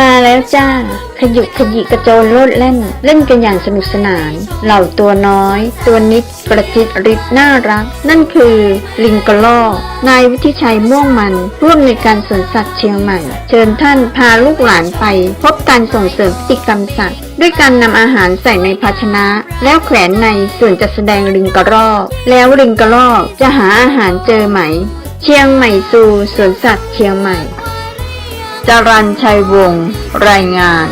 มาแล้วจ้า ขยุกขยิกระโจนโลดเล่น เล่นกันอย่างสนุกสนาน เหล่าตัวน้อย ตัวนิดกระจิตริดน่ารัก นั่นคือลิงกระลอกนายวิทิชัยม่วงมันร่วมในการสวนสัตว์เชียงใหม่ เชิญท่านพาลูกหลานไป พบการส่งเสริมพฤติกรรมสัตว์ด้วยการนำอาหารใส่ในภาชนะ แล้วแขวนในส่วนจัดแสดงลิงกระรอก แล้วลิงกระรอกจะหาอาหารเจอไหม เชียงใหม่สู่สวนสัตว์เชียงใหม่ จรัญชัยวงศ์ รายงาน